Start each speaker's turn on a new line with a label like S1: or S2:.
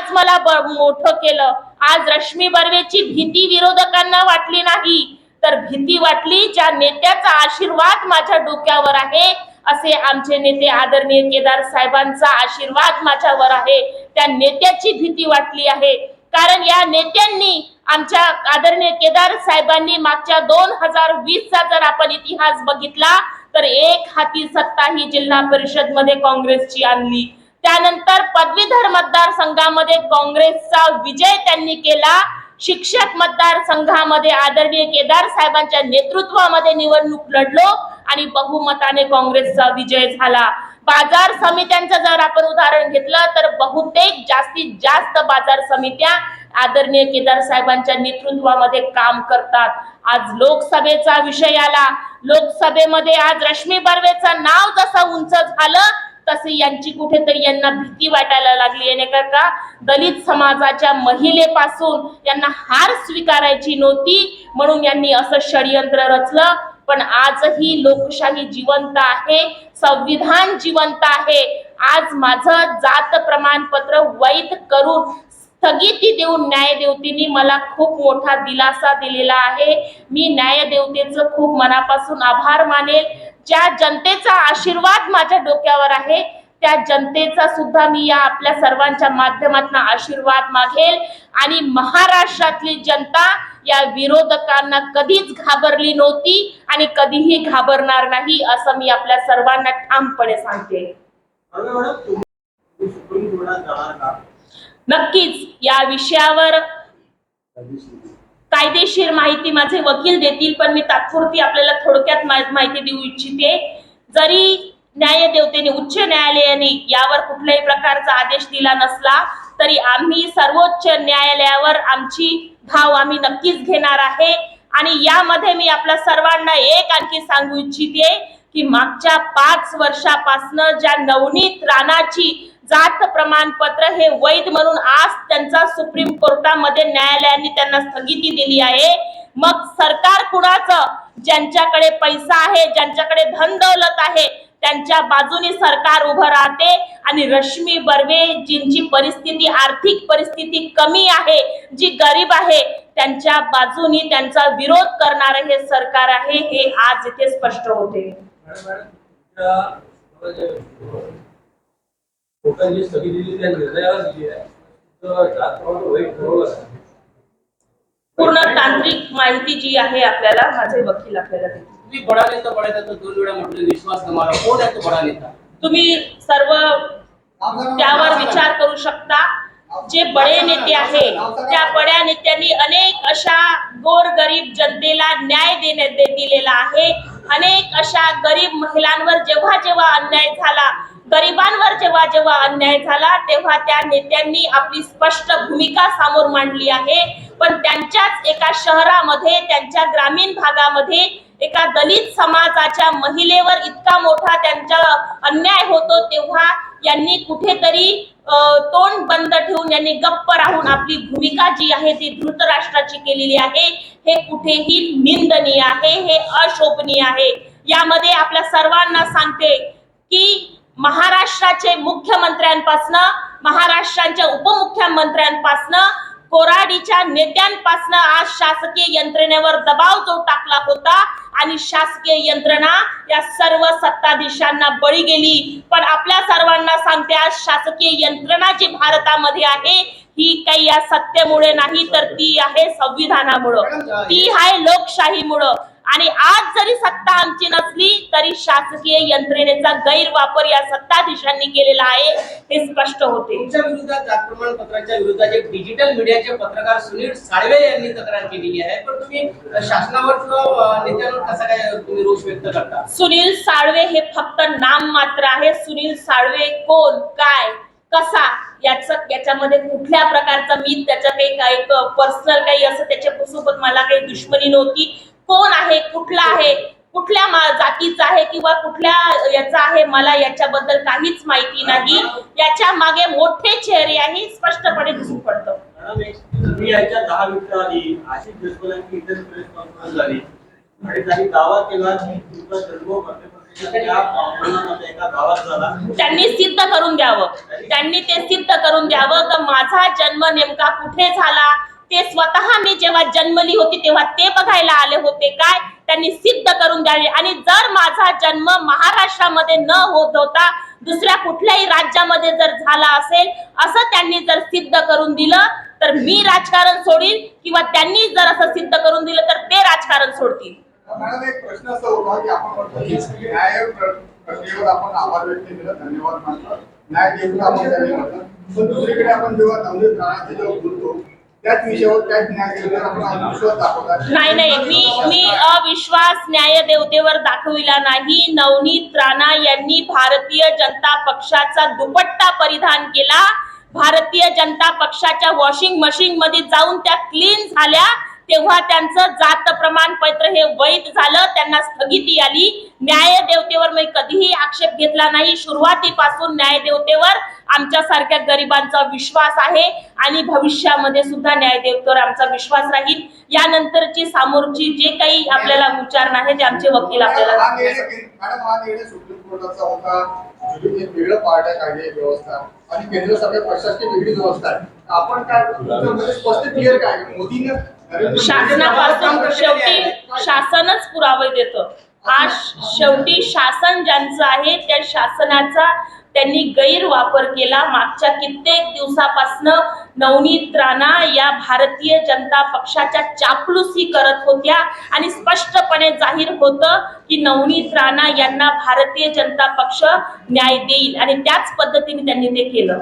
S1: आज मला मोठं केलं. आज रश्मी बर्वेची भीती विरोधकांना वाटली नाही. तर भीती वाटली ज्या नेत्याचा आशीर्वाद माझ्या डोक्यावर आहे असे आमचे नेते आदरणीय केदार साहेबांचा आशीर्वाद माझ्यावर आहे. त्या नेत्याची भीती वाटली आहे. कारण या नेत्यांनी आमच्या आदरणीय केदार साहेबांनी मागच्या दोन हजार वीसचा जर आपण इतिहास बघितला तर एक हाती सत्ता ही जिल्हा परिषदमध्ये काँग्रेसची आणली. त्यानंतर पदवीधर मतदारसंघामध्ये काँग्रेसचा विजय त्यांनी केला. शिक्षक मतदारसंघामध्ये आदरणीय केदार साहेबांच्या नेतृत्वामध्ये निवडणूक लढलो आणि बहुमताने काँग्रेसचा विजय झाला. बाजार समित्यांचं जर आपण उदाहरण घेतलं तर बहुतेक जास्तीत जास्त बाजार समित्या आदरणीय केदार साहेबांच्या नेतृत्वामध्ये काम करतात. आज लोकसभेचा विषय आला. लोकसभेमध्ये आज रश्मी बर्वेचं नाव जसं उंच झालं कसे यांची कुठेतरी यांना भीती वाटायला लागली. आहे का? दलित समाजाच्या महिलेपासून यांना हार स्वीकारायची नव्हती म्हणून यांनी असं षडयंत्र रचलं. पण आजही लोकशाही जिवंत आहे संविधान जिवंत आहे. आज माझं जात प्रमाणपत्र वैध करून स्थगिती देऊन न्यायदेवतेने मला खूप मोठा दिलासा दिलेला आहे. मी न्यायदेवतेचं खूप मनापासून आभार मानेल. ज्या जनतेचा आशीर्वाद माझ्या डोक्यावर आहे त्या जनतेचा सुद्धा मी या आपल्या सर्वांच्या माध्यमातून आशीर्वाद मागेल. आणि महाराष्ट्रातली जनता या विरोधकांना कधीच घाबरली नव्हती आणि कधीही घाबरणार नाही असं मी आपल्या सर्वांना ठामपणे सांगते. नक्कीच या विषयावर कायदेशीर माहिती माझे वकील देतील पण मी तात्पुरती आपल्याला थोडक्यात माहिती देऊ इच्छिते. जरी न्याय देवतेने उच्च न्यायालयाने यावर कुठल्याही प्रकारचा आदेश दिला नसला तरी आम्ही सर्वोच्च न्यायालयावर आमची धाव आम्ही नक्कीच घेणार आहे. आणि यामध्ये मी आपल्या सर्वांना एक आणखी सांगू इच्छिते की मागच्या पाच वर्षापासनं ज्या नवनीत राणाची जात प्रमाणपत्र हे वैध म्हणून आज त्यांचा सुप्रीम कोर्टामध्ये न्यायालयाने त्यांना स्थगिती दिली आहे. मग सरकार कुणाचं? ज्यांच्याकडे पैसा आहे ज्यांच्याकडे धन दौलत आहे त्यांच्या बाजूने सरकार उभं राहते. आणि रश्मी बर्वे जिंची परिस्थिती आर्थिक परिस्थिती कमी आहे जी गरीब आहे त्यांच्या बाजूनी त्यांचा विरोध करणार हे सरकार आहे हे आज इथे स्पष्ट होते
S2: मॅडम मॅडम तुमच्या मला जे कोर्टाने स्थगिती दिली त्या निर्णयाला दिली आहे. तर ठरवलं?
S1: पूर्ण तांत्रिक माहिती जी आहे आपल्याला माझे वकील आपल्याला देतील.
S3: तुम्ही बडा नेता बडा नेता दोन वेळा म्हटलं विश्वास गमावला कोण आहे तो बडा नेता?
S1: तुम्ही सर्व त्यावर विचार करू शकता. जे बडे नेते आहे त्या बड्या नेत्यांनी अनेक अशा गोरगरीब जनतेला न्याय देणे दे- दिलेला आहे. अनेक अशा गरीब महिलांवर जेव्हा जेव्हा अन्याय झाला गरिबांवर जेव्हा जेव्हा अन्याय झाला तेव्हा त्या नेत्यांनी आपली स्पष्ट भूमिका समोर मांडली आहे. पण त्यांच्याच एका शहरामध्ये त्यांच्या ग्रामीण भागामध्ये एका दलित समाजाच्या महिलेवर इतका मोठा त्यांचा अन्याय होतो तेव्हा यांनी कुठेतरी तोंड बंद ठेवून यांनी गप्प राहून आपली भूमिका जी आहे ती धृतराष्ट्राची केलेली आहे. हे कुठेही निंदनीय आहे हे अशोभनीय आहे. यामध्ये आपल्या सर्वांना सांगते की महाराष्ट्राचे मुख्यमंत्र्यांपासनं महाराष्ट्राच्या उपमुख्यमंत्र्यांपासनं कोराडीच्या नेत्यांपासनं आज शासकीय यंत्रणेवर दबाव जो टाकला होता आणि शासकीय यंत्रणा या सर्व सत्ताधीशांना बळी गेली. पण आपल्या सर्वांना सांगते आज शासकीय यंत्रणा जी भारतामध्ये आहे ही काही या सत्तेमुळे नाही तर ती आहे संविधानामुळं. ती आहे लोकशाहीमुळं. आणि आज जरी सत्ता आमची नसली तरी शासकीय यंत्रणेचा गैरवापर या सत्ताधीशांनी केलेला आहे हे स्पष्ट होते.
S3: तुमच्या विरोधात जात प्रमाणपत्राच्या विरोधात जे डिजिटल मीडियाचे पत्रकार सुनील साळवे यांनी तक्रार केलेली आहे. पण तुम्ही शासनावर नेत्यांवर कसा काय तुम्ही रोष व्यक्त करता?
S1: सुनील साळवे हे फक्त नाम मात्र आहे. सुनील साळवे कोण? काय? कसा? याच याच्यामध्ये कुठल्या प्रकारचा मी त्याच्या काही काही पर्सनल काही असं त्याच्यासोबत मला काही दुश्मनी नव्हती. कोण आहे? कुठला आहे? कुठल्या जातीचा आहे किंवा कुठल्या याचा आहे? मला याच्याबद्दल काहीच माहिती नाही. याच्या मागे मोठे चेहरे आहे स्पष्टपणे दिसून पडतं.
S4: आशिष झाली. आणि त्यांनी दावा केला की तुमचा जन्म
S1: त्यांनी सिद्ध करून द्यावं. त्यांनी ते सिद्ध करून द्यावं तर माझा जन्म नेमका कुठे झाला? ते स्वतः मी जेव्हा जन्मली होती तेव्हा ते बघायला आले होते काय? त्यांनी सिद्ध करून द्यावे. आणि जर माझा जन्म महाराष्ट्रामध्ये न होत होता दुसऱ्या कुठल्याही राज्यामध्ये जर झाला असेल असं त्यांनी जर सिद्ध करून दिलं तर मी राजकारण सोडीन. किंवा त्यांनी जर असं सिद्ध करून दिलं तर ते राजकारण सोडतील.
S5: मॅडम एक प्रश्न असा होता की आपण न्याय प्रक्रियेवर आपण आभार व्यक्त केला धन्यवाद मानतो. न्याय देऊन आपण त्यांनी म्हटलं पण दुसरीकडे आपण जेव्हा नवनीत राणाचे जेव्हा बोलतो त्याच विषयावर त्याच न्याय देऊन आपण अविश्वास दाखवतात
S1: नाही नाही मी मी अविश्वास न्याय देवतेवर दाखविला नाही. नवनीत राणा यांनी भारतीय जनता पक्षाचा दुपट्टा परिधान केला. भारतीय जनता पक्षाच्या वॉशिंग मशीन मध्ये जाऊन त्या क्लीन झाल्या. तेव्हा त्यांचं जात प्रमाणपत्र हे वैध झालं त्यांना स्थगिती आली. न्याय देवतेवर मी कधीही आक्षेप घेतला नाही. सुरुवातीपासून न्याय देवतेवर आमच्या सारख्या गरिबांचा विश्वास आहे आणि भविष्यामध्ये सुद्धा न्याय देवतेवर आमचा विश्वास राहील. यानंतरची समोरची जे काही आपल्याला उच्चारण आहे ते आमचे वकील आपल्याला
S5: वेगळं व्यवस्था. आणि केंद्र सरकार प्रशासकीय वेगळी व्यवस्था आहे. आपण काय स्पष्ट क्लिअर काय? मोदीने
S1: शासनापासून शेवटी शासनच पुरावे देतं. आज शेवटी शासन ज्यांचं आहे त्या शासनाचा त्यांनी गैरवापर केला. मागच्या कित्येक दिवसापासनं नवनीत राणा या भारतीय जनता पक्षाच्या चापलुसी करत होत्या आणि स्पष्टपणे जाहीर होतं की नवनीत राणा यांना भारतीय जनता पक्ष न्याय देईल आणि त्याच पद्धतीने त्यांनी ते केलं.